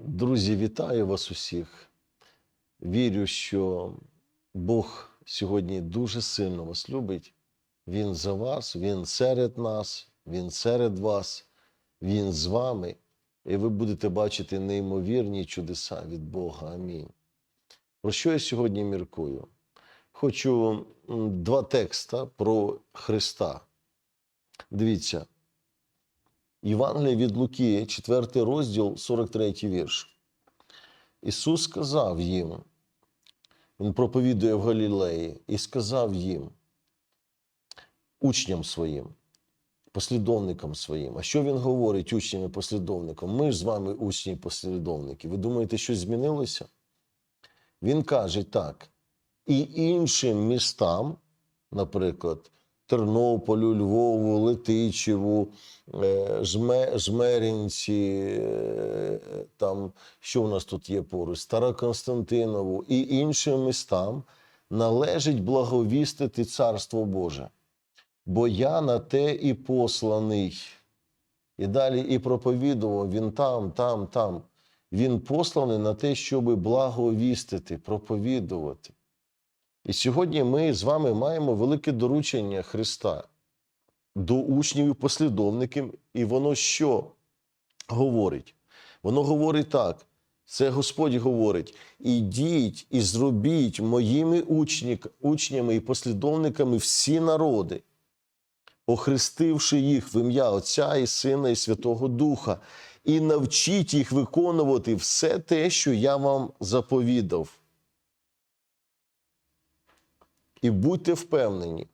Друзі, вітаю вас усіх. Вірю, що Бог сьогодні дуже сильно вас любить. Він за вас, Він серед нас, Він серед вас, Він з вами. І ви будете бачити неймовірні чудеса від Бога. Амінь. Про що я сьогодні міркую? Хочу два текста про Христа. Дивіться, Євангелія від Луки, 4 розділ, 43 вірш. Ісус сказав їм, Він проповідує в Галілеї, і сказав їм, учням своїм, послідовникам своїм. А що він говорить учням і послідовникам? Ми ж з вами учні і послідовники. Ви думаєте, щось змінилося? Він каже так: і іншим містам, наприклад, Тернополю, Львову, Летичеву, е, Жме, е, там, що у нас тут є поруч, Староконстантинову і іншим містам належить благовістити Царство Боже. Бо я на те і посланий. І далі і проповідував він там, там, там. Він посланий на те, щоб благовістити, проповідувати. І сьогодні ми з вами маємо велике доручення Христа до учнів і послідовників, і воно що говорить? Воно говорить так. Це Господь говорить: ідіть і зробіть моїми учні, учнями і послідовниками всі народи, охрестивши їх в ім'я Отця і Сина і Святого Духа, і навчіть їх виконувати все те, що я вам заповідав. І будьте впевнені,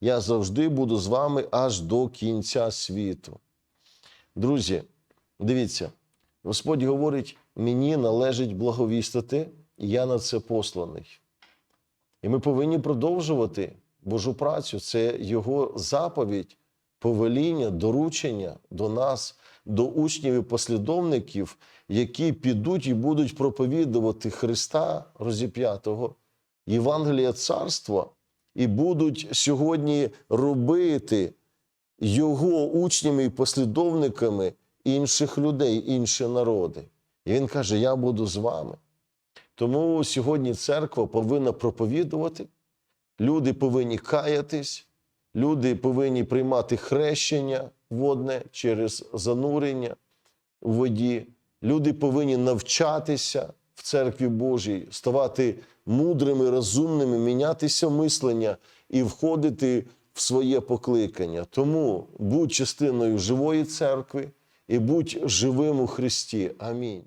я завжди буду з вами аж до кінця світу. Друзі, дивіться, Господь говорить: мені належить благовістити, і я на це посланий. І ми повинні продовжувати Божу працю. Це Його заповідь, повеління, доручення до нас, до учнів і послідовників, які підуть і будуть проповідувати Христа розіп'ятого. Євангелія царства і будуть сьогодні робити його учнями і послідовниками інших людей, інші народи. І він каже: Я буду з вами. Тому сьогодні церква повинна проповідувати, люди повинні каятись, люди повинні приймати хрещення водне через занурення в воді. Люди повинні навчатися церкві Божій, ставати мудрими, розумними, мінятися мислення і входити в своє покликання. Тому будь частиною живої церкви і будь живим у Христі. Амінь.